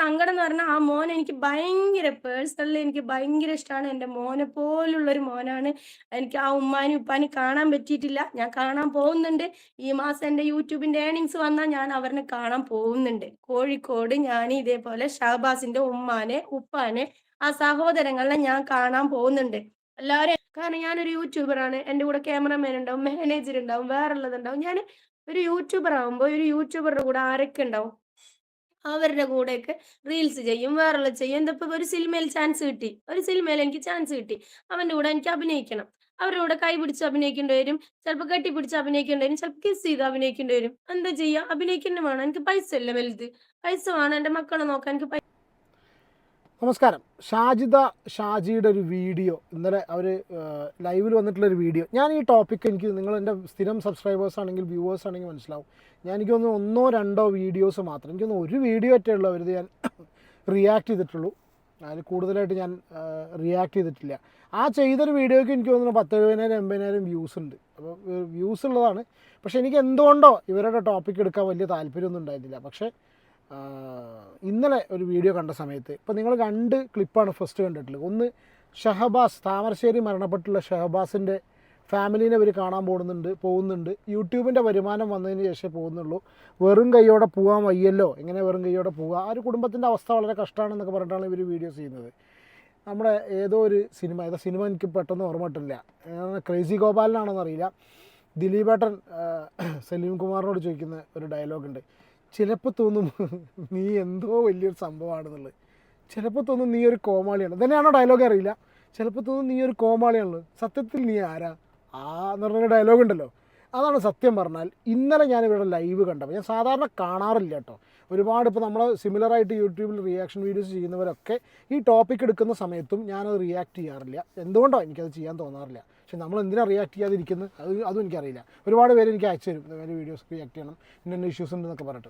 സങ്കടം എന്ന് പറഞ്ഞാൽ ആ മോൻ എനിക്ക് ഭയങ്കര പേഴ്സണലി എനിക്ക് ഭയങ്കര ഇഷ്ടമാണ് എന്റെ മോനെ പോലുള്ള ഒരു മോനാണ്. എനിക്ക് ആ ഉമ്മാനും ഉപ്പാനും കാണാൻ പറ്റിയിട്ടില്ല. ഞാൻ കാണാൻ പോകുന്നുണ്ട്. ഈ മാസം എന്റെ യൂട്യൂബിന്റെ ഏണിങ്സ് വന്നാൽ ഞാൻ അവരെ കാണാൻ പോകുന്നുണ്ട്. കോഴിക്കോട് ഞാൻ ഇതേപോലെ ഷഹബാസിന്റെ ഉമ്മാനെ ഉപ്പാനെ ആ സഹോദരങ്ങളെ ഞാൻ കാണാൻ പോകുന്നുണ്ട്. എല്ലാവരും കാരണം ഞാനൊരു യൂട്യൂബറാണ് എന്റെ കൂടെ ക്യാമറമാൻ ഉണ്ടാവും മാനേജർ ഉണ്ടാവും വേറുള്ളതുണ്ടാവും ഞാൻ ഒരു യൂട്യൂബർ ആകുമ്പോൾ ഒരു യൂട്യൂബറുടെ കൂടെ ആരൊക്കെ ഉണ്ടാവും? അവരുടെ കൂടെയൊക്കെ റീൽസ് ചെയ്യും വേറെ ചെയ്യും. എന്താ ഒരു സിനിമയിൽ ചാൻസ് കിട്ടി. ഒരു സിനിമയിൽ എനിക്ക് ചാൻസ് കിട്ടി. അവന്റെ കൂടെ എനിക്ക് അഭിനയിക്കണം. അവരുടെ കൂടെ കൈ പിടിച്ച് അഭിനയിക്കേണ്ടി വരും. ചിലപ്പോൾ കെട്ടിപ്പിടിച്ച് അഭിനയിക്കേണ്ടി വരും. ചിലപ്പോൾ കിസ് ചെയ്ത് അഭിനയിക്കേണ്ടി വരും. എന്താ ചെയ്യുക അഭിനയിക്കേണ്ടി വേണം എനിക്ക് പൈസ അല്ല വലുത്. പൈസ വേണം എന്റെ മക്കളെ നോക്കാൻ എനിക്ക് നമസ്കാരം. ഷാജിദ ഷാജിയുടെ ഒരു വീഡിയോ. ഇന്നലെ അവർ ലൈവിൽ വന്നിട്ടുള്ള ഒരു വീഡിയോ. ഞാൻ ഈ ടോപ്പിക്ക് എനിക്ക് നിങ്ങൾ എന്റെ സ്ഥിരം സബ്സ്ക്രൈബേഴ്സ് ആണെങ്കിൽ വ്യൂവേഴ്സ് ആണെങ്കിൽ മനസ്സിലാവും. ഞാൻ എനിക്ക് തോന്നുന്നു ഒന്നോ രണ്ടോ വീഡിയോസ് മാത്രം. എനിക്ക് തോന്നുന്നു ഒരു വീഡിയോ ഒറ്റേ ഉള്ളൂ ഞാൻ റിയാക്ട് ചെയ്തിട്ടുള്ളൂ. അതിൽ കൂടുതലായിട്ട് ഞാൻ റിയാക്ട് ചെയ്തിട്ടില്ല. ആ ചെയ്തൊരു വീഡിയോയ്ക്ക് എനിക്ക് തോന്നുന്നു പത്ത് എഴുപതിനായിരം എൺപതിനായിരം വ്യൂസ് ഉണ്ട്. അപ്പോൾ വ്യൂസ് ഉള്ളതാണ്. പക്ഷേ എനിക്ക് എന്തുകൊണ്ടോ ഇവരുടെ ടോപ്പിക് എടുക്കാൻ വലിയ താല്പര്യമൊന്നും ഉണ്ടായിരുന്നില്ല. പക്ഷേ ഇന്നലെ ഒരു വീഡിയോ കണ്ട സമയത്ത് ഇപ്പോൾ നിങ്ങൾ രണ്ട് ക്ലിപ്പാണ് ഫസ്റ്റ് കണ്ടിട്ടുള്ളത്. ഒന്ന് ഷഹബാസ് താമരശ്ശേരി മരണപ്പെട്ടുള്ള ഷഹബാസിന്റെ ഫാമിലീനെ അവർ കാണാൻ പോകുന്നുണ്ട് പോകുന്നുണ്ട്. യൂട്യൂബിന്റെ വരുമാനം വന്നതിന് ശേഷമേ പോകുന്നുള്ളൂ. വെറും കൈയോടെ പോകാൻ വയ്യല്ലോ എങ്ങനെ വെറും കൈയോടെ പോവുക ആ ഒരു കുടുംബത്തിന്റെ അവസ്ഥ വളരെ കഷ്ടമാണെന്നൊക്കെ പറഞ്ഞിട്ടാണ് ഇവർ വീഡിയോസ് ചെയ്യുന്നത്. നമ്മുടെ ഏതോ ഒരു സിനിമ ഏതോ സിനിമ എനിക്ക് പെട്ടെന്ന് ഓർമ്മ കിട്ടില്ല ക്രേസി ഗോപാലനാണെന്ന് അറിയില്ല ദിലീപേട്ടൻ സലീം കുമാറിനോട് ചോദിക്കുന്ന ഒരു ഡയലോഗുണ്ട് ചിലപ്പോൾ തോന്നും നീ എന്തോ വലിയൊരു സംഭവമാണെന്നുള്ളത്. ചിലപ്പോൾ തോന്നും നീ ഒരു കോമാളിയാണ്. തന്നെയാണോ ഡയലോഗ് അറിയില്ല. ചിലപ്പോൾ തോന്നും നീ ഒരു കോമാളിയാണല്ലോ സത്യത്തിൽ നീ ആരാ? ആ എന്ന് പറഞ്ഞൊരു ഡയലോഗ് ഉണ്ടല്ലോ. അതാണ് സത്യം പറഞ്ഞാൽ ഇന്നലെ ഞാൻ ഇവിടെ ലൈവ് കണ്ടപ്പോൾ ഞാൻ സാധാരണ കാണാറില്ല കേട്ടോ. ഒരുപാട് ഇപ്പോൾ നമ്മൾ സിമിലറായിട്ട് യൂട്യൂബിൽ റിയാക്ഷൻ വീഡിയോസ് ചെയ്യുന്നവരൊക്കെ ഈ ടോപ്പിക് എടുക്കുന്ന സമയത്തും ഞാനത് റിയാക്ട് ചെയ്യാറില്ല. എന്തുകൊണ്ടോ എനിക്കത് ചെയ്യാൻ തോന്നാറില്ല. പക്ഷെ നമ്മൾ എന്തിനാണ് റിയാക്ട് ചെയ്യാതിരിക്കുന്നത് അത് അതും എനിക്കറിയില്ല. ഒരുപാട് പേര് എനിക്ക് അയച്ചു തരും. വേറെ വീഡിയോസ് റിയാക്ട് ചെയ്യണം. ഇന്ന ഇഷ്യൂസ് ഉണ്ടെന്നൊക്കെ പറഞ്ഞിട്ട്.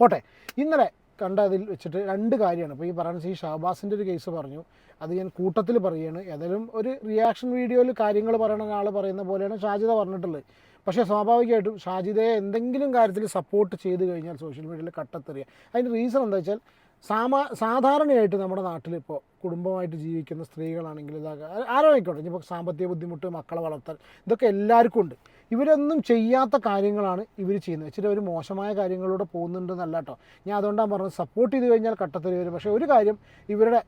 പോട്ടെ. ഇന്നലെ കണ്ട അതിൽ വെച്ചിട്ട് രണ്ട് കാര്യമാണ്. ഇപ്പോൾ ഈ പറയുന്നത് ഈ ഷഹബാസിന്റെ ഒരു കേസ് പറഞ്ഞു. അത് ഞാൻ കൂട്ടത്തിൽ പറയുകയാണ് ഏതായാലും ഒരു റിയാക്ഷൻ വീഡിയോയിൽ കാര്യങ്ങൾ പറയണ ഒരാൾ പറയുന്ന പോലെയാണ് ഷാജിദ പറഞ്ഞിട്ടുള്ളത്. പക്ഷേ സ്വാഭാവികമായിട്ടും ഷാജിദയെ എന്തെങ്കിലും കാര്യത്തിൽ സപ്പോർട്ട് ചെയ്ത് കഴിഞ്ഞാൽ സോഷ്യൽ മീഡിയയിൽ കട്ടത്തെറിയുക അതിന്റെ റീസൺ എന്താ വെച്ചാൽ സാമാ സാധാരണയായിട്ട് നമ്മുടെ നാട്ടിലിപ്പോൾ കുടുംബമായിട്ട് ജീവിക്കുന്ന സ്ത്രീകളാണെങ്കിൽ ഇതൊക്കെ ആരോഗ്യമായിക്കോട്ടെ ഇനിയിപ്പോൾ സാമ്പത്തിക ബുദ്ധിമുട്ട് മക്കളെ വളർത്തൽ ഇതൊക്കെ എല്ലാവർക്കും ഉണ്ട്. ഇവരൊന്നും ചെയ്യാത്ത കാര്യങ്ങളാണ് ഇവർ ചെയ്യുന്നത്. വെച്ചിട്ട് അവർ മോശമായ കാര്യങ്ങളിലൂടെ പോകുന്നുണ്ടെന്നല്ല കേട്ടോ. ഞാൻ അതുകൊണ്ടാണ് പറഞ്ഞത് സപ്പോർട്ട് ചെയ്ത് കഴിഞ്ഞാൽ കട്ടത്തരി വരും. പക്ഷേ ഒരു കാര്യം ഇവരുടെ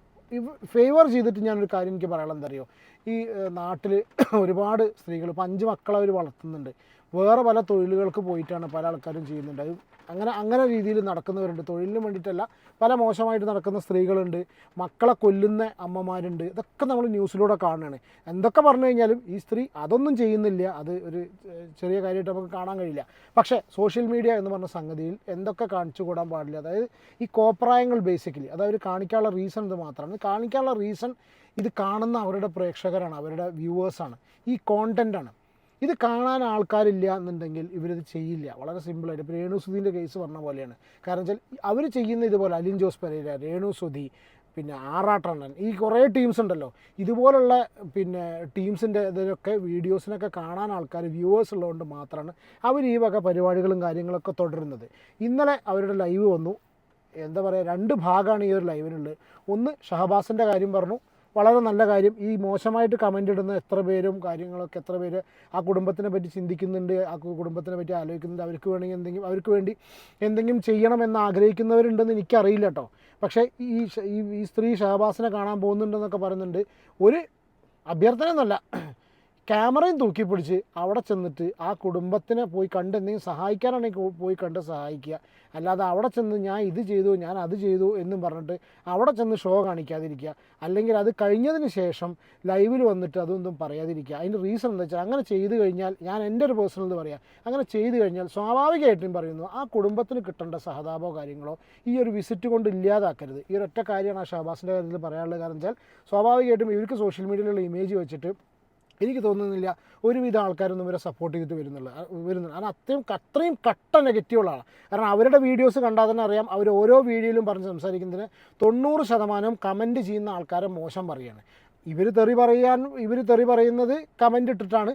ഫേവർ ചെയ്തിട്ട് ഞാനൊരു കാര്യം എനിക്ക് പറയാനുള്ളത് എന്തറിയോ ഈ നാട്ടിൽ ഒരുപാട് സ്ത്രീകൾ ഇപ്പം അഞ്ച് മക്കളെ അവർ വളർത്തുന്നുണ്ട്. വേറെ പല തൊഴിലുകൾക്ക് പോയിട്ടാണ് പല ആൾക്കാരും ചെയ്യുന്നുണ്ട്. അത് അങ്ങനെ അങ്ങനെ രീതിയിൽ നടക്കുന്നവരുണ്ട്. തൊഴിലിന് വേണ്ടിയിട്ടല്ല പല മോശമായിട്ട് നടക്കുന്ന സ്ത്രീകളുണ്ട് മക്കളെ കൊല്ലുന്ന അമ്മമാരുണ്ട്. ഇതൊക്കെ നമ്മൾ ന്യൂസിലൂടെ കാണുകയാണ്. എന്തൊക്കെ പറഞ്ഞു കഴിഞ്ഞാലും ഈ സ്ത്രീ അതൊന്നും ചെയ്യുന്നില്ല. അത് ഒരു ചെറിയ കാര്യമായിട്ട് നമുക്ക് കാണാൻ കഴിയില്ല. പക്ഷേ സോഷ്യൽ മീഡിയ എന്ന് പറഞ്ഞ സംഗതിയിൽ എന്തൊക്കെ കാണിച്ചു കൂടാൻ പാടില്ല. അതായത് ഈ കോപ്രായങ്ങൾ ബേസിക്കലി അത് അവർ കാണിക്കാനുള്ള റീസൺ ഇത് മാത്രമാണ്. കാണിക്കാനുള്ള റീസൺ ഇത് കാണുന്ന അവരുടെ പ്രേക്ഷകരാണ് അവരുടെ വ്യൂവേഴ്സാണ് ഈ കോണ്ടന്റാണ് ഇത് കാണാൻ ആൾക്കാരില്ല എന്നുണ്ടെങ്കിൽ ഇവരിത് ചെയ്യില്ല. വളരെ സിമ്പിളായിട്ട് ഇപ്പോൾ രേണു സുധീന്റെ കേസ് പറഞ്ഞ പോലെയാണ്. കാരണം വെച്ചാൽ അവർ ചെയ്യുന്ന ഇതുപോലെ അലിൻ ജോസ് പെരേര രേണു സുധി പിന്നെ ആറാട്ടണ്ണൻ ഈ കുറേ ടീംസ് ഉണ്ടല്ലോ. ഇതുപോലുള്ള പിന്നെ ടീംസിന്റെ ഇതിലൊക്കെ വീഡിയോസിനൊക്കെ കാണാൻ ആൾക്കാർ വ്യൂവേഴ്സ് ഉള്ളതുകൊണ്ട് മാത്രമാണ് അവർ ഈ വക പരിപാടികളും കാര്യങ്ങളൊക്കെ തുടരുന്നത്. ഇന്നലെ അവരുടെ ലൈവ് വന്നു. എന്താ പറയുക രണ്ട് ഭാഗമാണ് ഈ ഒരു ലൈവിനുള്ളത് ഒന്ന് ഷഹബാസിന്റെ കാര്യം പറഞ്ഞു വളരെ നല്ല കാര്യം. ഈ മോശമായിട്ട് കമന്റ് ഇടുന്ന എത്ര പേരും കാര്യങ്ങളൊക്കെ എത്ര പേര് ആ കുടുംബത്തിനെ പറ്റി ചിന്തിക്കുന്നുണ്ട് ആ കുടുംബത്തിനെ പറ്റി ആലോചിക്കുന്നുണ്ട്. അവർക്ക് വേണമെങ്കിൽ എന്തെങ്കിലും അവർക്ക് വേണ്ടി എന്തെങ്കിലും ചെയ്യണമെന്ന് ആഗ്രഹിക്കുന്നവരുണ്ടെന്ന് എനിക്കറിയില്ല കേട്ടോ. പക്ഷേ ഈ ഈ സ്ത്രീ ഷഹബാസിനെ കാണാൻ പോകുന്നുണ്ടെന്നൊക്കെ പറയുന്നുണ്ട്. ഒരു അഭ്യർത്ഥന എന്നല്ല ക്യാമറയും തൂക്കി പിടിച്ച് അവിടെ ചെന്നിട്ട് ആ കുടുംബത്തിനെ പോയി കണ്ട് എന്തെങ്കിലും സഹായിക്കാനാണെങ്കിൽ പോയി കണ്ട് സഹായിക്കുക. അല്ലാതെ അവിടെ ചെന്ന് ഞാൻ ഇത് ചെയ്തു ഞാൻ അത് ചെയ്തു എന്നും പറഞ്ഞിട്ട് അവിടെ ചെന്ന് ഷോ കാണിക്കാതിരിക്കുക. അല്ലെങ്കിൽ അത് കഴിഞ്ഞതിന് ശേഷം ലൈവിൽ വന്നിട്ട് അതൊന്നും പറയാതിരിക്കുക. അതിന്റെ റീസൺ എന്താ വെച്ചാൽ അങ്ങനെ ചെയ്തു കഴിഞ്ഞാൽ ഞാൻ എന്റെ ഒരു പേഴ്സണൽ എന്ന് പറയാം. അങ്ങനെ ചെയ്തു കഴിഞ്ഞാൽ സ്വാഭാവികമായിട്ടും പറയുന്നു ആ കുടുംബത്തിന് കിട്ടേണ്ട സഹതാപോ കാര്യങ്ങളോ ഈ ഒരു വിസിറ്റ് കൊണ്ട് ഇല്ലാതാക്കരുത്. ഈ ഒരൊറ്റ കാര്യമാണ് ആ ഷഹബാസിന്റെ കാര്യത്തിൽ പറയാനുള്ളത്. കാരണം വെച്ചാൽ സ്വാഭാവികമായിട്ടും ഇവർക്ക് സോഷ്യൽ മീഡിയയിലുള്ള ഇമേജ് വെച്ചിട്ട് എനിക്ക് തോന്നുന്നില്ല ഒരുവിധ ആൾക്കാരൊന്നും ഇവരെ സപ്പോർട്ട് ചെയ്തിട്ട് വരുന്നുള്ള. വരുന്നുണ്ട് കാരണം അത്രയും അത്രയും കട്ട നെഗറ്റീവുകളാണ് കാരണം അവരുടെ വീഡിയോസ് കണ്ടാൽ തന്നെ അറിയാം അവർ ഓരോ വീഡിയോയിലും പറഞ്ഞ് സംസാരിക്കുന്നതിന് തൊണ്ണൂറ് ശതമാനം കമന്റ് ചെയ്യുന്ന ആൾക്കാരെ മോശം പറയുകയാണ് ഇവർ തെറി പറയാൻ ഇവർ തെറി പറയുന്നത് കമന്റ് ഇട്ടിട്ടാണ്.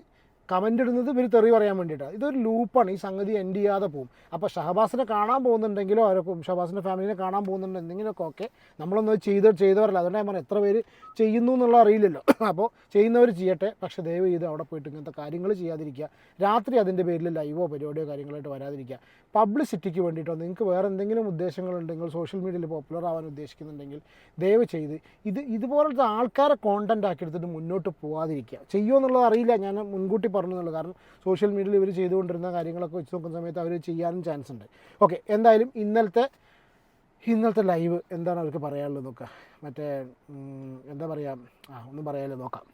കമന്റ് ഇടുന്നത് ഇവർ തെറി പറയാൻ വേണ്ടിയിട്ടാണ് ഇതൊരു ലൂപ്പാണ് ഈ സംഗതി എൻഡ് ചെയ്യാതെ പോകും അപ്പോൾ ഷഹബാസിനെ കാണാൻ പോകുന്നുണ്ടെങ്കിലോ അവരൊക്കെ ഷഹബാസിന്റെ ഫാമിലിനെ കാണാൻ പോകുന്നുണ്ട് എന്തെങ്കിലുമൊക്കെ ഓക്കെ. നമ്മളൊന്നും ചെയ്ത് ചെയ്തവരല്ല. അതുകൊണ്ട് ഞാൻ പറഞ്ഞു എത്ര പേര് ചെയ്യുന്നു എന്നുള്ള അറിയില്ലല്ലോ. അപ്പോൾ ചെയ്യുന്നവർ ചെയ്യട്ടെ. പക്ഷേ ദയവ് ചെയ്ത് അവിടെ പോയിട്ട് ഇങ്ങനത്തെ കാര്യങ്ങൾ ചെയ്യാതിരിക്കുക. രാത്രി അതിന്റെ പേരിൽ ലൈവോ പരിപാടിയോ കാര്യങ്ങളായിട്ട് വരാതിരിക്കുക. പബ്ലിസിറ്റിക്ക് വേണ്ടിയിട്ടോ നിങ്ങൾക്ക് വേറെ എന്തെങ്കിലും ഉദ്ദേശങ്ങളുണ്ടെങ്കിൽ സോഷ്യൽ മീഡിയയിൽ പോപ്പുലർ ആവാൻ ഉദ്ദേശിക്കുന്നുണ്ടെങ്കിൽ ദയവ് ചെയ്ത് ഇത് ഇതുപോലത്തെ ആൾക്കാരെ കോണ്ടന്റ് ആക്കി എടുത്തിട്ട് മുന്നോട്ട് പോകാതിരിക്കുക ചെയ്യുമോ എന്നുള്ളത് അറിയില്ല. ഞാൻ മുൻകൂട്ടി പറഞ്ഞു എന്നുള്ളത് കാരണം സോഷ്യൽ മീഡിയയിൽ ഇവർ ചെയ്തുകൊണ്ടിരുന്ന കാര്യങ്ങളൊക്കെ വെച്ച് നോക്കുന്ന സമയത്ത് അവർ ചെയ്യാനും ചാൻസ് ഉണ്ട്. ഓക്കെ എന്തായാലും ഇന്നലത്തെ ഇന്നലത്തെ ലൈവ് എന്താണ് അവർക്ക് പറയാനുള്ളത് നോക്കുക മറ്റേ എന്താ പറയുക ആ ഒന്നും പറയാമല്ലോ നോക്കാം.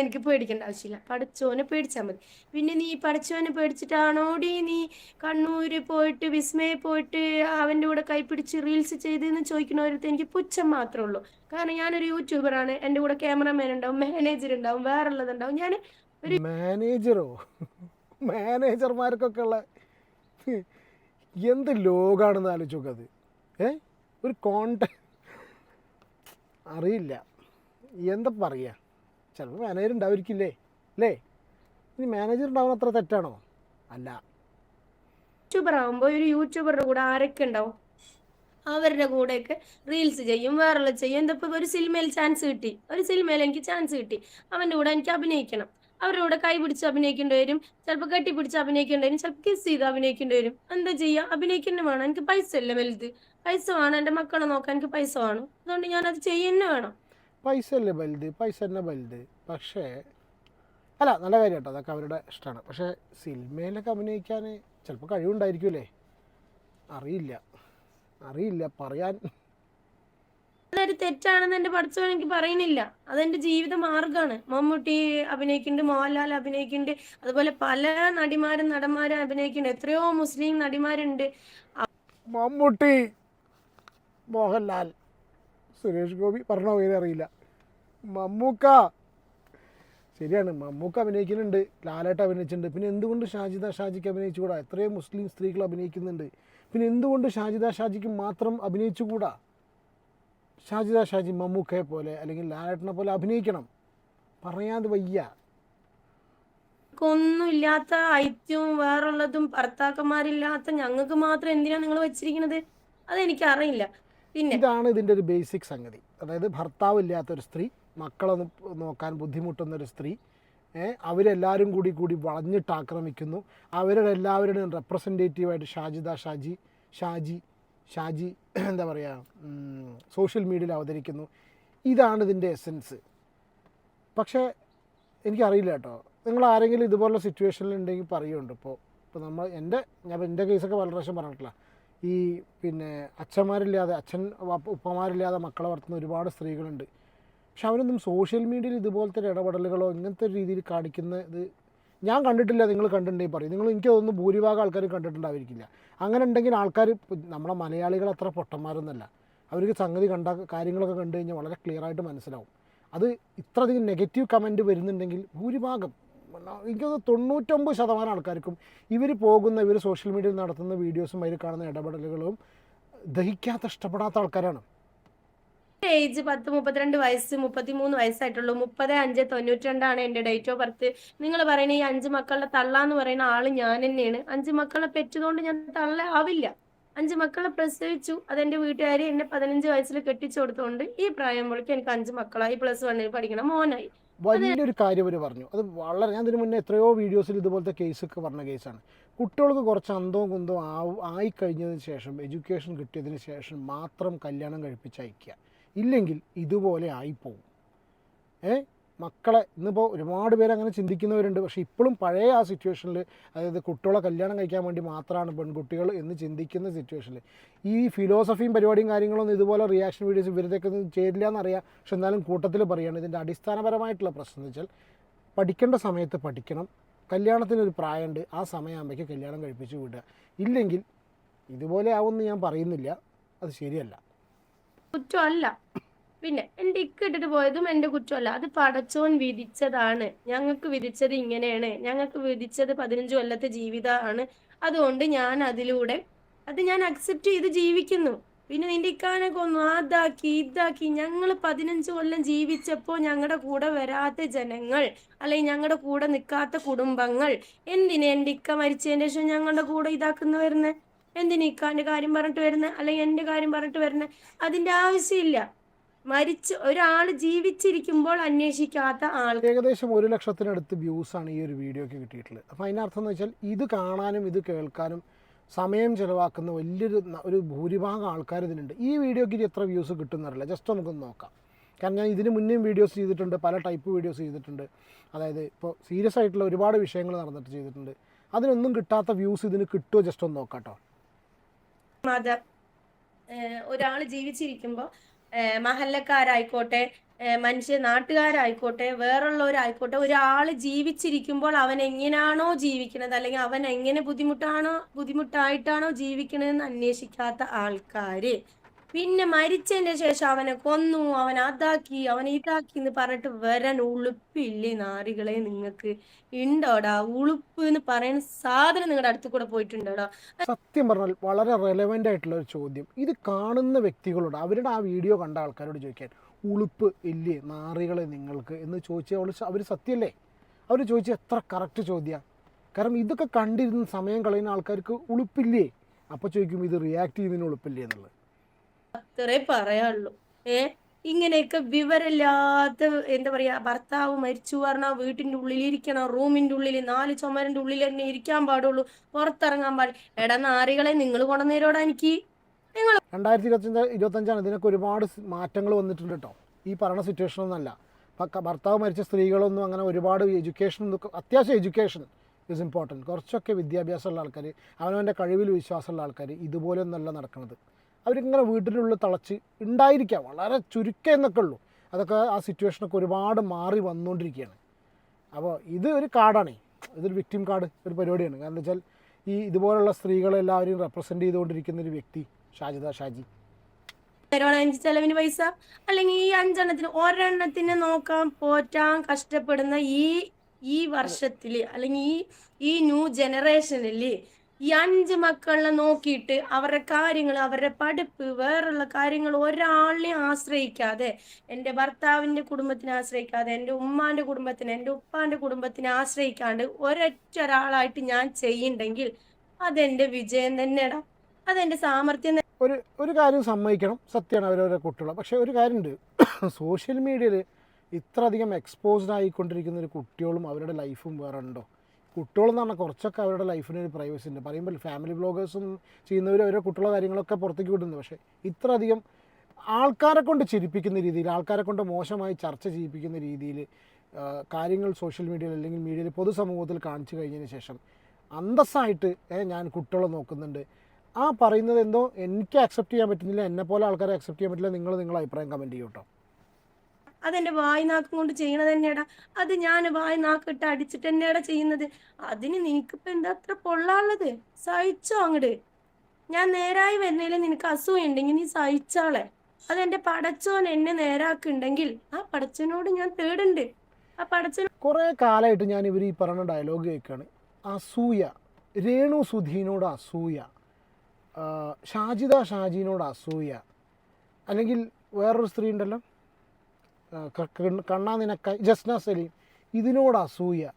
എനിക്ക് പേടിക്കേണ്ട ആവശ്യമില്ല. പഠിച്ചോനെ പേടിച്ചാൽ മതി. പിന്നെ നീ പഠിച്ചോനെ പേടിച്ചിട്ടാണോടി നീ കണ്ണൂര് പോയിട്ട് വിസ്മയെ പോയിട്ട് അവന്റെ കൂടെ കൈപ്പിടിച്ച് റീൽസ് ചെയ്തെന്ന് ചോദിക്കുന്നവരത്ത് എനിക്ക് പുച്ഛം മാത്രമേ ഉള്ളൂ. കാരണം ഞാനൊരു യൂട്യൂബറാണ്. എന്റെ കൂടെ ക്യാമറമാൻ ഉണ്ടാവും മാനേജർ ഉണ്ടാവും വേറെ ഉള്ളതുണ്ടാവും ഞാൻ ഒരു മാനേജറോ മാനേജർമാർക്കൊക്കെ ഉള്ള എന്ത് ലോകാണെന്ന് ആലോചിച്ച് നോക്കത് ഏ? ഒരു കോണ്ട അറിയില്ല. എന്താ പറയുക ചിലപ്പോൾ മാനേജർ ഉണ്ടാവില്ലേ അല്ലേ? ഇനി മാനേജർ ഉണ്ടാവുന്ന അത്ര തെറ്റാണോ? അല്ല. യൂട്യൂബർ ആകുമ്പോൾ ഒരു യൂട്യൂബറുടെ കൂടെ ആരൊക്കെ ഉണ്ടാവും? അവരുടെ കൂടെയൊക്കെ റീൽസ് ചെയ്യും വേറെ ചെയ്യും. എന്താ ഇപ്പൊ ഒരു സിനിമയിൽ ചാൻസ് കിട്ടി. ഒരു സിനിമയിൽ എനിക്ക് ചാൻസ് കിട്ടി. അവന്റെ കൂടെ എനിക്ക് അഭിനയിക്കണം. അവരുടെ കൂടെ കൈ പിടിച്ച് അഭിനയിക്കേണ്ടി വരും. ചിലപ്പോൾ കെട്ടിപ്പിടിച്ച് അഭിനയിക്കേണ്ടി വരും. ചിലപ്പോൾ കിസ് ചെയ്ത് അഭിനയിക്കേണ്ടി വരും. എന്താ ചെയ്യുക അഭിനയിക്കുന്ന വേണം. എനിക്ക് പൈസ അല്ല വലുത്. പൈസ വേണം. എന്റെ മക്കളെ നോക്കാൻ എനിക്ക് പൈസ വേണം. അതുകൊണ്ട് ഞാൻ അത് ചെയ്യുന്ന വേണം. പൈസ അല്ലേ വലുത്. പൈസ തന്നെ വലുത്. പക്ഷേ അല്ല നല്ല കാര്യം കേട്ടോ. അതൊക്കെ അവരുടെ ഇഷ്ടമാണ്. പക്ഷേ സിനിമയിലൊക്കെ അഭിനയിക്കാൻ ചിലപ്പോൾ കഴിവുണ്ടായിരിക്കുമല്ലേ അറിയില്ല. അറിയില്ല പറയാൻ. അതൊരു തെറ്റാണെന്ന് എന്റെ പഠിച്ചവൻ എനിക്ക് പറയുന്നില്ല. അതെന്റെ ജീവിത മാർഗമാണ് മമ്മൂട്ടി അഭിനയിക്കുന്നുണ്ട് മോഹൻലാൽ അഭിനയിക്കുന്നുണ്ട് അതുപോലെ പല നടിമാരും നടന്മാരും അഭിനയിക്കുന്നുണ്ട്. എത്രയോ മുസ്ലിം നടിമാരുണ്ട്. മമ്മൂട്ടി മോഹൻലാൽ സുരേഷ് ഗോപി പറഞ്ഞ പേര് അറിയില്ല. മമ്മൂക്ക ശരിയാണ്. മമ്മൂക്ക അഭിനയിക്കുന്നുണ്ട് ലാലേട്ട് അഭിനയിച്ചിട്ടുണ്ട്. പിന്നെ എന്തുകൊണ്ട് ഷാജിദ ഷാജിക്ക് അഭിനയിച്ചുകൂടാ? എത്രയോ മുസ്ലിം സ്ത്രീകൾ അഭിനയിക്കുന്നുണ്ട്. പിന്നെ എന്തുകൊണ്ട് ഷാജിദ ഷാജിക്ക് മാത്രം അഭിനയിച്ചുകൂടാ? ഷാജിദ ഷാജി മമ്മൂക്കയെ പോലെ അല്ലെങ്കിൽ ലാലേട്ടനെ പോലെ അഭിനയിക്കണം. പറയാതെ വയ്യ. ഒന്നുമില്ലാത്ത ഐത്യവും വേറുള്ളതും ഭർത്താക്കന്മാരില്ലാത്ത ഞങ്ങൾക്ക് മാത്രം എന്തിനാ നിങ്ങൾ വെച്ചിരിക്കുന്നത്? അതെനിക്ക് അറിയില്ല പിന്നെ ഇതാണ് ഇതിന്റെ ഒരു ബേസിക് സംഗതി. അതായത് ഭർത്താവ് ഇല്ലാത്ത ഒരു സ്ത്രീ മക്കളെ നോക്കാൻ ബുദ്ധിമുട്ടുന്ന ഒരു സ്ത്രീ അവരെല്ലാവരും കൂടി കൂടി വളഞ്ഞിട്ട് ആക്രമിക്കുന്നു. അവരുടെ എല്ലാവരുടെയും റെപ്രസെന്റേറ്റീവായിട്ട് ഷാജിദ ഷാജി ഷാജി ഷാജി എന്താ പറയുക സോഷ്യൽ മീഡിയയിൽ അവതരിക്കുന്നു. ഇതാണ് ഇതിന്റെ എസൻസ് പക്ഷേ എനിക്കറിയില്ല കേട്ടോ. നിങ്ങൾ ആരെങ്കിലും ഇതുപോലുള്ള സിറ്റുവേഷനിൽ ഉണ്ടെങ്കിൽ പറയുന്നുണ്ട്. ഇപ്പോൾ ഇപ്പോൾ നമ്മൾ എന്റെ ഞാൻ എന്റെ കേസൊക്കെ വളരെ പ്രാവശ്യം പറഞ്ഞിട്ടില്ല. ഈ പിന്നെ അച്ഛന്മാരില്ലാതെ അച്ഛൻ ഉപ്പമാരില്ലാതെ മക്കളെ വളർത്തുന്ന ഒരുപാട് സ്ത്രീകളുണ്ട്. പക്ഷെ അവരൊന്നും സോഷ്യൽ മീഡിയയിൽ ഇതുപോലത്തെ ഇടപെടലുകളോ ഇങ്ങനത്തെ രീതിയിൽ കാണിക്കുന്ന ഇത് ഞാൻ കണ്ടിട്ടില്ല നിങ്ങൾ കണ്ടിട്ടുണ്ടെങ്കിൽ പറയും. നിങ്ങൾ എനിക്ക് തോന്നുന്നു ഭൂരിഭാഗം ആൾക്കാരും കണ്ടിട്ടുണ്ടായിരിക്കില്ല. അങ്ങനെ ഉണ്ടെങ്കിൽ ആൾക്കാർ നമ്മളെ മലയാളികൾ അത്ര പൊട്ടന്മാരൊന്നുമല്ല. അവർക്ക് സംഗതി കണ്ട കാര്യങ്ങളൊക്കെ കണ്ടു കഴിഞ്ഞാൽ വളരെ ക്ലിയർ ആയിട്ട് മനസ്സിലാവും. അത് ഇത്രയധികം നെഗറ്റീവ് കമന്റ് വരുന്നുണ്ടെങ്കിൽ ഭൂരിഭാഗം എനിക്ക് തോന്നുന്നു തൊണ്ണൂറ്റൊമ്പത് ശതമാനം ആൾക്കാർക്കും ഇവർ പോകുന്ന ഇവർ സോഷ്യൽ മീഡിയയിൽ നടത്തുന്ന വീഡിയോസും അവർ കാണുന്ന ഇടപെടലുകളും ദഹിക്കാത്ത ഇഷ്ടപ്പെടാത്ത ആൾക്കാരാണ്. ഏജ് പത്ത് മുപ്പത്തിരണ്ട് വയസ്സ് മുപ്പത്തിമൂന്ന് വയസ്സായിട്ടുള്ളൂ. മുപ്പത് അഞ്ച് തൊണ്ണൂറ്റി രണ്ടാണ് എന്റെ ഡേറ്റ് ഓഫ് ബർത്ത് നിങ്ങൾ പറയുന്ന ഈ അഞ്ച് മക്കളുടെ തള്ളാന്ന് പറയുന്ന ആൾ ഞാൻ തന്നെയാണ്. അഞ്ച് മക്കളെ പെറ്റതുകൊണ്ട് ഞാൻ തള്ള ആവില്ല അഞ്ച് മക്കളെ പ്രസവിച്ചു. അതെന്റെ വീട്ടുകാർ എന്നെ പതിനഞ്ച് വയസ്സിൽ കെട്ടിച്ചു കൊടുത്തോണ്ട് ഈ പ്രായം മുതൽക്ക് എനിക്ക് അഞ്ച് മക്കളായി. പ്ലസ് വണ്ണിൽ പഠിക്കണം മോനായി. വലിയൊരു കാര്യം അവർ പറഞ്ഞു. അത് വളരെ ഞാൻ ഇതിനു മുന്നേ എത്രയോ വീഡിയോസിൽ ഇതുപോലത്തെ കേസൊക്കെ പറഞ്ഞ കേസാണ് കുട്ടികൾക്ക് കുറച്ച് അന്തവും കുന്തവും ആവും ആയിക്കഴിഞ്ഞതിന് ശേഷം എഡ്യൂക്കേഷൻ കിട്ടിയതിന് ശേഷം മാത്രം കല്യാണം കഴിപ്പിച്ച് അയക്കുക ഇല്ലെങ്കിൽ ഇതുപോലെ ആയിപ്പോവും. ഏ? മക്കളെ ഇന്നിപ്പോൾ ഒരുപാട് പേര് അങ്ങനെ ചിന്തിക്കുന്നവരുണ്ട്. പക്ഷേ ഇപ്പോഴും പഴയ ആ സിറ്റുവേഷനിൽ അതായത് കുട്ടികളെ കല്യാണം കഴിക്കാൻ വേണ്ടി മാത്രമാണ് പെൺകുട്ടികൾ എന്ന് ചിന്തിക്കുന്ന സിറ്റുവേഷനിൽ ഈ ഫിലോസഫിയും പരിപാടിയും കാര്യങ്ങളൊന്നും ഇതുപോലെ റിയാക്ഷൻ വീഡിയോസ് ഇവരുടെയൊക്കെ ഒന്നും ചേരില്ല എന്നറിയാം പക്ഷെ എന്നാലും കൂട്ടത്തിൽ പറയുകയാണ് ഇതിന്റെ അടിസ്ഥാനപരമായിട്ടുള്ള പ്രശ്നം എന്ന് വെച്ചാൽ പഠിക്കേണ്ട സമയത്ത് പഠിക്കണം. കല്യാണത്തിനൊരു പ്രായമുണ്ട്. ആ സമയമാകുമ്പോഴേക്ക് കല്യാണം കഴിപ്പിച്ച് വിടുക. ഇല്ലെങ്കിൽ ഇതുപോലെ ആവുമെന്ന് ഞാൻ പറയുന്നില്ല. അത് ശരിയല്ല. കുറ്റമല്ല. പിന്നെ എന്റെ ഇക്ക ഇട്ടിട്ട് പോയതും എന്റെ കുറ്റമല്ല. അത് പടച്ചോൻ വിധിച്ചതാണ്. ഞങ്ങൾക്ക് വിധിച്ചത് ഇങ്ങനെയാണ്. ഞങ്ങൾക്ക് വിധിച്ചത് പതിനഞ്ച് കൊല്ലത്തെ ജീവിതമാണ്. അതുകൊണ്ട് ഞാൻ അതിലൂടെ അത് ഞാൻ അക്സെപ്റ്റ് ചെയ്ത് ജീവിക്കുന്നു. പിന്നെ നിന്റെ ഇക്കാനൊക്കെ കൊന്നു. അതാക്കി ഇതാക്കി. ഞങ്ങൾ പതിനഞ്ച് കൊല്ലം ജീവിച്ചപ്പോ ഞങ്ങളുടെ കൂടെ വരാത്ത ജനങ്ങൾ അല്ലെങ്കിൽ ഞങ്ങളുടെ കൂടെ നിൽക്കാത്ത കുടുംബങ്ങൾ എന്തിനെ എന്റെ ഇക്ക മരിച്ചതിന് ശേഷം ഞങ്ങളുടെ കൂടെ ഇതാക്കുന്ന എന്തിനാ ഇക്കാന്റെ കാര്യം പറഞ്ഞിട്ട് വരുന്നത് അല്ലെങ്കിൽ എന്റെ കാര്യം പറഞ്ഞിട്ട് വരുന്നത് അതിന്റെ ആവശ്യമില്ല. മരിച്ച് ഒരാൾ ജീവിച്ചിരിക്കുമ്പോൾ അന്വേഷിക്കാത്ത ആൾ. ഏകദേശം ഒരു ലക്ഷത്തിനടുത്ത് വ്യൂസാണ് ഈ ഒരു വീഡിയോക്ക് കിട്ടിയിട്ടുള്ളത്. അപ്പോൾ അതിനർത്ഥം എന്ന് വെച്ചാൽ ഇത് കാണാനും ഇത് കേൾക്കാനും സമയം ചിലവാക്കുന്ന വലിയൊരു ഒരു ഭൂരിഭാഗം ആൾക്കാർ ഇതിനുണ്ട് ഈ വീഡിയോക്ക് എത്ര വ്യൂസ് കിട്ടുന്നറിയില്ല ജസ്റ്റ് നമുക്കൊന്ന് നോക്കാം. കാരണം ഞാൻ ഇതിന് മുന്നേയും വീഡിയോസ് ചെയ്തിട്ടുണ്ട്. പല ടൈപ്പ് വീഡിയോസ് ചെയ്തിട്ടുണ്ട്. അതായത് ഇപ്പോൾ സീരിയസ് ആയിട്ടുള്ള ഒരുപാട് വിഷയങ്ങൾ നടന്നിട്ട് ചെയ്തിട്ടുണ്ട്. അതിനൊന്നും കിട്ടാത്ത വ്യൂസ് ഇതിന് കിട്ടുമോ ജസ്റ്റ് ഒന്ന് നോക്കാം കേട്ടോ മതം ഒരാൾ ജീവിച്ചിരിക്കുമ്പോൾ മഹല്ലക്കാരായിക്കോട്ടെ മനുഷ്യ നാട്ടുകാരായിക്കോട്ടെ വേറുള്ളവരായിക്കോട്ടെ ഒരാൾ ജീവിച്ചിരിക്കുമ്പോൾ അവൻ എങ്ങനെയാണോ ജീവിക്കുന്നത് അല്ലെങ്കിൽ അവൻ എങ്ങനെ ബുദ്ധിമുട്ടാണോ ബുദ്ധിമുട്ടായിട്ടാണോ ജീവിക്കണതെന്ന് അന്വേഷിക്കാത്ത ആൾക്കാര്. പിന്നെ മരിച്ചതിന്റെ ശേഷം അവനെ കൊന്നു അവൻ അതാക്കി അവൻ ഇതാക്കി എന്ന് പറഞ്ഞിട്ട് വരാൻ ഉളുപ്പില്ലേ നാരികളെ നിങ്ങൾക്ക്? ഉണ്ടോടാ ഉളുപ്പ് എന്ന് പറയുന്ന സാധനം നിങ്ങളുടെ അടുത്ത് കൂടെ പോയിട്ടുണ്ടോടാ? സത്യം പറഞ്ഞാൽ വളരെ റെലവെന്റ് ആയിട്ടുള്ള ഒരു ചോദ്യം. ഇത് കാണുന്ന വ്യക്തികളോട് അവരുടെ ആ വീഡിയോ കണ്ട ആൾക്കാരോട് ചോദിക്കാൻ ഉളുപ്പ് ഇല്ലേ നാറികളെ നിങ്ങൾക്ക്? എന്ന് ചോദിച്ചാൽ അവൾ അവർ സത്യമല്ലേ അവർ ചോദിച്ച എത്ര കറക്റ്റ് ചോദ്യമാണ് കാരണം ഇതൊക്കെ കണ്ടിരുന്ന സമയം കളയുന്ന ആൾക്കാർക്ക് ഉളുപ്പില്ലേ? അപ്പോൾ ചോദിക്കും ഇത് റിയാക്ട് ചെയ്യുന്നതിന് ഉളുപ്പില്ലേ? എന്നുള്ളത്. അത്രേ പറയാനുള്ളൂ. ഏ ഇങ്ങനെയൊക്കെ വിവരമില്ലാത്ത എന്താ പറയാ ഭർത്താവ് മരിച്ചു പറഞ്ഞാൽ വീട്ടിന്റെ ഉള്ളിൽ ഇരിക്കണം റൂമിന്റെ ഉള്ളിൽ നാല് ചുമരിന്റെ ഉള്ളിൽ തന്നെ ഇരിക്കാൻ പാടുള്ളൂ പുറത്തിറങ്ങാൻ പാടില്ല എടാ നാറികളെ നിങ്ങൾ കൊണ്ടുവന്നേരോടാ എനിക്ക്? രണ്ടായിരത്തി ഇരുപത്തഞ്ച് ഇരുപത്തഞ്ചാണ് ഇതിനൊക്കെ ഒരുപാട് മാറ്റങ്ങൾ വന്നിട്ടുണ്ട് കേട്ടോ. ഈ പറയുന്ന സിറ്റുവേഷൻ ഒന്നല്ല. ഭർത്താവ് മരിച്ച സ്ത്രീകളൊന്നും അങ്ങനെ ഒരുപാട് എഡ്യൂക്കേഷൻ അത്യാവശ്യം എഡ്യൂക്കേഷൻ ഇസ് ഇമ്പോർട്ടന്റ് കുറച്ചൊക്കെ വിദ്യാഭ്യാസമുള്ള ആൾക്കാർ അവനവന്റെ കഴിവിൽ വിശ്വാസമുള്ള ആൾക്കാർ ഇതുപോലെയൊന്നല്ല നടക്കുന്നത് അവരിങ്ങനെ വീട്ടിനുള്ളിൽ തളച്ച് ഉണ്ടായിരിക്കാം. വളരെ ചുരുക്കം എന്നൊക്കെ ഉള്ളൂ. അതൊക്കെ ആ സിറ്റുവേഷനൊക്കെ ഒരുപാട് മാറി വന്നുകൊണ്ടിരിക്കുകയാണ്. അപ്പോൾ ഇത് ഒരു കാർഡാണ് ഇതൊരു വിക്ടിം കാർഡ് ഒരു പരിപാടിയാണ്. കാരണം വെച്ചാൽ ഈ ഇതുപോലുള്ള സ്ത്രീകളെല്ലാവരെയും റെപ്രസെന്റ് ചെയ്തുകൊണ്ടിരിക്കുന്ന ഒരു വ്യക്തി ഷാജിദ ഷാജി. അഞ്ച് ചെലവിന് പൈസ അല്ലെങ്കിൽ ഈ അഞ്ചെണ്ണത്തിന് ഒരെണ്ണത്തിന് നോക്കാൻ പോറ്റാൻ കഷ്ടപ്പെടുന്ന ഈ ഈ വർഷത്തിൽ അല്ലെങ്കിൽ ഈ ഈ ന്യൂ ജനറേഷനിൽ ഈ അഞ്ച് മക്കളെ നോക്കിയിട്ട് അവരുടെ കാര്യങ്ങൾ അവരുടെ പഠിപ്പ് വേറുള്ള കാര്യങ്ങൾ ഒരാളിനെ ആശ്രയിക്കാതെ എന്റെ ഭർത്താവിന്റെ കുടുംബത്തിനെ ആശ്രയിക്കാതെ എന്റെ ഉമ്മാന്റെ കുടുംബത്തിന് എന്റെ ഉപ്പാന്റെ കുടുംബത്തിനെ ആശ്രയിക്കാണ്ട് ഒരൊറ്റ ഒരാളായിട്ട് ഞാൻ ചെയ്യുന്നുണ്ടെങ്കിൽ അതെന്റെ വിജയം തന്നെടാ. അതെന്റെ സാമർഥ്യം ഒരു ഒരു കാര്യം സമ്മതിക്കണം. സത്യമാണ് അവരവരെ കുട്ടികളെ. പക്ഷേ ഒരു കാര്യമുണ്ട്. സോഷ്യൽ മീഡിയയിൽ ഇത്ര അധികം എക്സ്പോസ്ഡ് ആയിക്കൊണ്ടിരിക്കുന്ന ഒരു കുട്ടികളും അവരുടെ ലൈഫും വേറെ ഉണ്ടോ? കുട്ടികളെന്ന് പറഞ്ഞാൽ കുറച്ചൊക്കെ അവരുടെ ലൈഫിന് ഒരു പ്രൈവസി ഉണ്ട്. പറയുമ്പോൾ ഫാമിലി ബ്ലോഗേഴ്സും ചെയ്യുന്നവർ അവരുടെ കുട്ടികളുടെ കാര്യങ്ങളൊക്കെ പുറത്തേക്ക് വിടുന്നു പക്ഷേ ഇത്ര അധികം ആൾക്കാരെ കൊണ്ട് ചിരിപ്പിക്കുന്ന രീതിയിൽ ആൾക്കാരെ കൊണ്ട് മോശമായി ചർച്ച ചെയ്യിപ്പിക്കുന്ന രീതിയിൽ കാര്യങ്ങൾ സോഷ്യൽ മീഡിയയിൽ അല്ലെങ്കിൽ മീഡിയയിൽ പൊതുസമൂഹത്തിൽ കാണിച്ചു കഴിഞ്ഞതിന് ശേഷം അന്തസ്സായിട്ട് ഞാൻ കുട്ടികളെ നോക്കുന്നുണ്ട്. ആ പറയുന്നത് എന്തോ എനിക്ക് അക്സെപ്റ്റ് ചെയ്യാൻ പറ്റുന്നില്ല എന്നെ പോലെ ആൾക്കാരെ അക്സെപ്റ്റ് ചെയ്യാൻ പറ്റില്ല നിങ്ങൾ നിങ്ങളുടെ അഭിപ്രായം കമന്റ് ചെയ്യും കേട്ടോ അതെന്റെ വായ് നാക്കും കൊണ്ട് ചെയ്യണത് തന്നെയാടാ. അത് ഞാൻ വായ് നാക്കിട്ട് അടിച്ചിട്ട് തന്നെയാടാ ചെയ്യുന്നത്. അതിന് നിനക്കിപ്പോ എന്താ അത്ര പൊള്ളാള്ളത്? സഹിച്ചോ അങ്ങട്. ഞാൻ നേരായി വരുന്നതിൽ നിനക്ക് അസൂയുണ്ടെങ്കിൽ നീ സഹിച്ചാളെ. അതെന്റെ പടച്ചോൻ എന്നെ നേരാക്കുണ്ടെങ്കിൽ ആ പടച്ചനോട് ഞാൻ തേടുണ്ട്. ആ പടച്ചൻ കുറെ കാലമായിട്ട് ഞാൻ ഇവർ ഈ പറഞ്ഞ ഡയലോഗ് കേൾക്കുകയാണ് അസൂയ. രേണു സുധീനോട് അസൂയ. ഷാജിദ ഷാജിനോട് അസൂയ. അല്ലെങ്കിൽ വേറൊരു സ്ത്രീ ഉണ്ടല്ലോ? കണ്ണ് നിനക്ക ജസ്ന സലീം ഇതിനോട് അസൂയ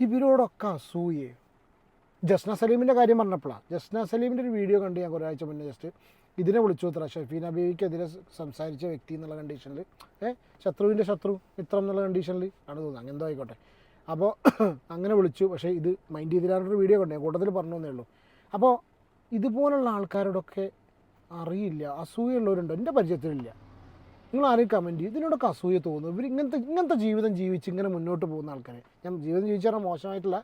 ഇവരോടൊക്കെ അസൂയ ജസ്ന സലീമിന്റെ കാര്യം പറഞ്ഞപ്പോഴാണ് ജസ്ന സലീമിന്റെ ഒരു വീഡിയോ കണ്ട് ഞാൻ കുറേ മുന്നേ ജസ്റ്റ് ഇതിനെ വിളിച്ചു അത്ര ഷഫീന അബീവിക്കെതിരെ സംസാരിച്ച വ്യക്തി എന്നുള്ള കണ്ടീഷനിൽ ഏ ശത്രുവിന്റെ ശത്രു മിത്രം എന്നുള്ള കണ്ടീഷനിൽ ആണ് തോന്നുന്നത്. അങ്ങനെ എന്തോ ആയിക്കോട്ടെ. അപ്പോൾ അങ്ങനെ വിളിച്ചു. പക്ഷേ ഇത് മൈൻഡ് ചെയ്തില്ലാണ്ടൊരു വീഡിയോ കണ്ടേ. കൂട്ടത്തിൽ പറഞ്ഞു തന്നേ ഉള്ളൂ. അപ്പോൾ ഇതുപോലുള്ള ആൾക്കാരോടൊക്കെ അറിയില്ല അസൂയുള്ളവരുണ്ടോ? എന്റെ പരിചയത്തിലില്ല. നിങ്ങൾ ആരെയും കമന്റ് ചെയ്യും. ഇതിനോടൊക്കെ അസൂയ തോന്നുന്നു. ഇവർ ഇങ്ങനത്തെ ഇങ്ങനത്തെ ജീവിതം ജീവിച്ച് ഇങ്ങനെ മുന്നോട്ട് പോകുന്ന ആൾക്കാരെ. ഞാൻ ജീവിതം ജീവിച്ചാൽ മോശമായിട്ടില്ല.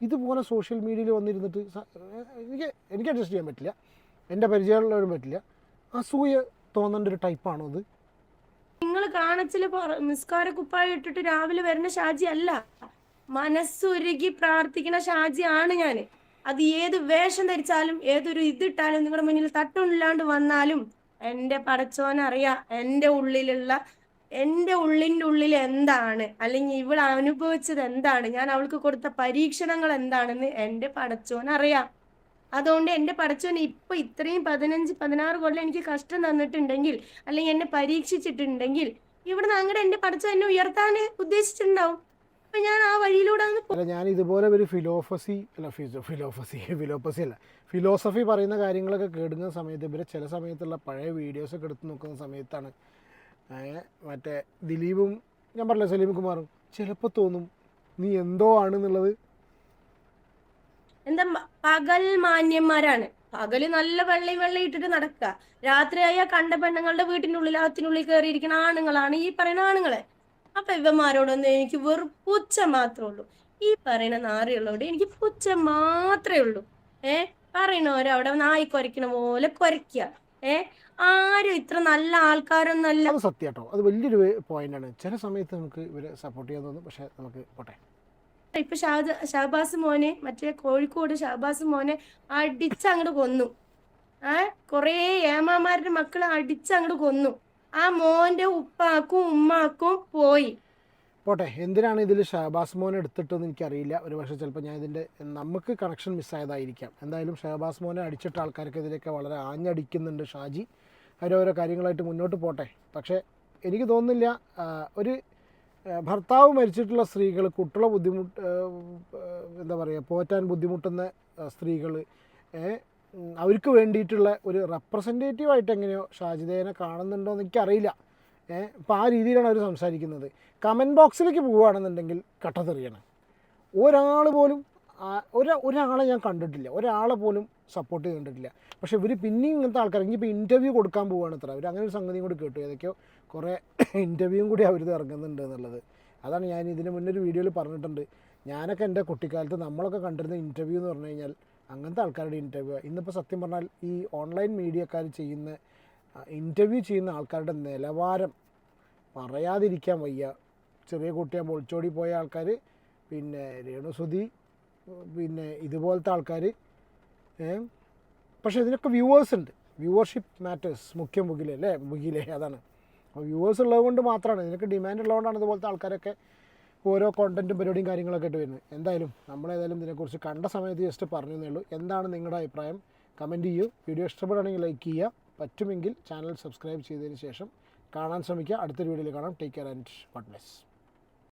ഇതുപോലെ സോഷ്യൽ മീഡിയയിൽ വന്നിരുന്നിട്ട് എനിക്ക് എനിക്ക് അഡ്ജസ്റ്റ് ചെയ്യാൻ പറ്റില്ല. എന്റെ പരിചയമുള്ളവരും പറ്റില്ല. അസൂയ തോന്നേണ്ട ഒരു ടൈപ്പാണോ അത്? നിങ്ങൾ കാണിച്ചിൽ നിസ്കാര ഇട്ടിട്ട് രാവിലെ വരുന്ന ഷാജി അല്ല. മനസ്സുരുകി പ്രാർത്ഥിക്കുന്ന ഷാജി ആണ് ഞാൻ അത് ഏത് വേഷം ധരിച്ചാലും ഏതൊരു ഇതിട്ടാലും നിങ്ങളുടെ മുന്നിൽ തട്ടൊന്നില്ലാണ്ട് വന്നാലും എന്റെ പടച്ചോനറിയാം എന്റെ ഉള്ളിലുള്ള എന്റെ ഉള്ളിന്റെ ഉള്ളിൽ എന്താണ്? അല്ലെങ്കിൽ ഇവൾ അനുഭവിച്ചത് എന്താണ്? ഞാൻ അവൾക്ക് കൊടുത്ത പരീക്ഷണങ്ങൾ എന്താണെന്ന് എന്റെ പടച്ചോൻ അറിയാം അതുകൊണ്ട് എന്റെ പടച്ചോൻ ഇപ്പൊ ഇത്രയും പതിനഞ്ച് പതിനാറ് കൊല്ലം എനിക്ക് കഷ്ടം തന്നിട്ടുണ്ടെങ്കിൽ അല്ലെങ്കിൽ എന്നെ പരീക്ഷിച്ചിട്ടുണ്ടെങ്കിൽ ഇവിടുന്ന് അങ്ങോട്ട് എന്റെ പടച്ചോൻ എന്നെ ഉയർത്താൻ ഉദ്ദേശിച്ചിട്ടുണ്ടാവും. ഞാൻ ആ വഴിയിലൂടെ ഞാൻ ഇതുപോലെ ഒരു ഫിലോഫസി അല്ല ഫിസോ ഫിലോഫസി ഫിലോപ്പസി അല്ല ഫിലോസഫി പറയുന്ന കാര്യങ്ങളൊക്കെ കേടുന്ന സമയത്ത് ഇവരെ ചില സമയത്തുള്ള പഴയ വീഡിയോസൊക്കെ എടുത്ത് നോക്കുന്ന സമയത്താണ്. മറ്റേ ദിലീപും ഞാൻ പറഞ്ഞില്ല സലീം കുമാറും ചിലപ്പോൾ തോന്നും നീ എന്തോ ആണെന്നുള്ളത്. എന്താ പകൽ മാന്യന്മാരാണ്. പകൽ നല്ല വെള്ളി വെള്ളി ഇട്ടിട്ട് നടക്കുക. രാത്രിയായ കണ്ട പെണ്ണുങ്ങളുടെ വീട്ടിനുള്ളിൽ അകത്തിനുള്ളിൽ കയറിയിരിക്കുന്ന ആണുങ്ങളാണ് ഈ പറയുന്ന ആണുങ്ങളെ. അപ്പൊ ഇവന്മാരോടൊന്നും എനിക്ക് വെറും പുച്ഛം മാത്രമേ ഉള്ളൂ. ഈ പറയുന്ന നാറിയുള്ളവരോട് എനിക്ക് പുച്ഛം മാത്രമേ ഉള്ളൂ. ഏ പറയണോരോ അവിടെ നായി കുരയ്ക്കണ പോലെ കൊരക്കുക ഏ? ആരും ഇത്ര നല്ല ആൾക്കാരൊന്നല്ല അത് സത്യാട്ടോ അത് വലിയൊരു ആണ്. ചില സമയത്ത് നമുക്ക് ഇവരെ സപ്പോർട്ട് ചെയ്യാൻ തോന്നും. പക്ഷെ നമുക്ക് പോട്ടെ. ഇപ്പൊ ഷാജ ഷഹബാസ് മോനെ മറ്റേ കോഴിക്കോട് ഷഹബാസ് മോനെ അടിച്ച് അങ്ങോട്ട് കൊന്നു. ആ കൊറേ ഏമാമാരുടെ മക്കളെ അടിച്ച് അങ്ങോട്ട് കൊന്നു. ആ മോന്റെ ഉപ്പാക്കും ഉമ്മാക്കും പോയി. പോട്ടെ എന്തിനാണ് ഇതിൽ ഷഹബാസ് മോനെ എടുത്തിട്ടെന്ന് എനിക്കറിയില്ല. ഒരു പക്ഷേ ചിലപ്പോൾ ഞാൻ ഇതിന്റെ നമുക്ക് കണക്ഷൻ മിസ്സായതായിരിക്കാം എന്തായാലും ഷഹബാസ് മോനെ അടിച്ചിട്ട ആൾക്കാർക്കെതിരെയൊക്കെ വളരെ ആഞ്ഞടിക്കുന്നുണ്ട് ഷാജി. അവരോരോ കാര്യങ്ങളായിട്ട് മുന്നോട്ട് പോട്ടെ. പക്ഷേ എനിക്ക് തോന്നുന്നില്ല ഒരു ഭർത്താവ് മരിച്ചിട്ടുള്ള സ്ത്രീകൾ കുട്ടികളെ ബുദ്ധിമുട്ട് എന്താ പറയുക പോറ്റാൻ ബുദ്ധിമുട്ടുന്ന സ്ത്രീകൾ അവർക്ക് വേണ്ടിയിട്ടുള്ള ഒരു റെപ്രസെന്റേറ്റീവ് ആയിട്ട് എങ്ങനെയോ ഷാജിദേനെ കാണുന്നുണ്ടോ എന്ന് എനിക്കറിയില്ല. അപ്പോൾ ആ രീതിയിലാണ് അവർ സംസാരിക്കുന്നത്. കമന്റ് ബോക്സിലേക്ക് പോവുകയാണെന്നുണ്ടെങ്കിൽ കട്ടതെറിയണം. ഒരാൾ പോലും ഒരു ഒരാ ഒരാളെ ഞാൻ കണ്ടിട്ടില്ല. ഒരാളെ പോലും സപ്പോർട്ട് ചെയ്തിട്ടില്ല പക്ഷേ ഇവർ പിന്നെയും ഇങ്ങനത്തെ ആൾക്കാർ ഇനിയിപ്പോൾ ഇന്റർവ്യൂ കൊടുക്കാൻ പോവുകയാണ് അത്ര അവർ അങ്ങനെ ഒരു സംഗതിയും കൂടി കേട്ടു. ഏതൊക്കെയോ കുറേ ഇന്റർവ്യൂവും കൂടി അവർ ഇറങ്ങുന്നുണ്ട് എന്നുള്ളത്. അതാണ് ഞാൻ ഇതിന് മുന്നേ ഒരു വീഡിയോയിൽ പറഞ്ഞിട്ടുണ്ട്. ഞാനൊക്കെ എന്റെ കുട്ടിക്കാലത്ത് നമ്മളൊക്കെ കണ്ടിരുന്ന ഇന്റർവ്യൂ എന്ന് പറഞ്ഞു കഴിഞ്ഞാൽ അങ്ങനത്തെ ആൾക്കാരുടെ ഇന്റർവ്യൂ ഇന്നിപ്പോൾ സത്യം പറഞ്ഞാൽ ഈ ഓൺലൈൻ മീഡിയക്കാർ ചെയ്യുന്ന ഇന്റർവ്യൂ ചെയ്യുന്ന ആൾക്കാരുടെ നിലവാരം പറയാതിരിക്കാൻ വയ്യ. ചെറിയ കുട്ടിയാകുമ്പോൾ ഒളിച്ചോടി പോയ ആൾക്കാർ പിന്നെ രേണുസുതി പിന്നെ ഇതുപോലത്തെ ആൾക്കാർ പക്ഷേ ഇതിനൊക്കെ വ്യൂവേഴ്സ് ഉണ്ട്. വ്യൂവർഷിപ്പ് മാറ്റേഴ്സ് മുഖ്യം മുഖിലെ അല്ലേ? മുഖിലെ അതാണ്. അപ്പോൾ വ്യൂവേഴ്സ് ഉള്ളത് കൊണ്ട് മാത്രമാണ് ഇതിനൊക്കെ ഡിമാൻഡ് ഉള്ളതുകൊണ്ടാണ് ഇതുപോലത്തെ ആൾക്കാരൊക്കെ ഓരോ കോണ്ടന്റും പരിപാടിയും കാര്യങ്ങളൊക്കെ ആയിട്ട് വരുന്നത്. എന്തായാലും നമ്മളേതായാലും ഇതിനെക്കുറിച്ച് കണ്ട സമയത്ത് ജസ്റ്റ് പറഞ്ഞു തന്നേ ഉള്ളൂ. എന്താണ് നിങ്ങളുടെ അഭിപ്രായം? കമന്റ് ചെയ്യൂ. വീഡിയോ ഇഷ്ടപ്പെടുകയാണെങ്കിൽ ലൈക്ക് ചെയ്യുക. പറ്റുമെങ്കിൽ ചാനൽ സബ്സ്ക്രൈബ് ചെയ്തതിന് ശേഷം കാണാൻ ശ്രമിക്കുക. അടുത്തൊരു വീഡിയോയിൽ കാണാം. Take care and God bless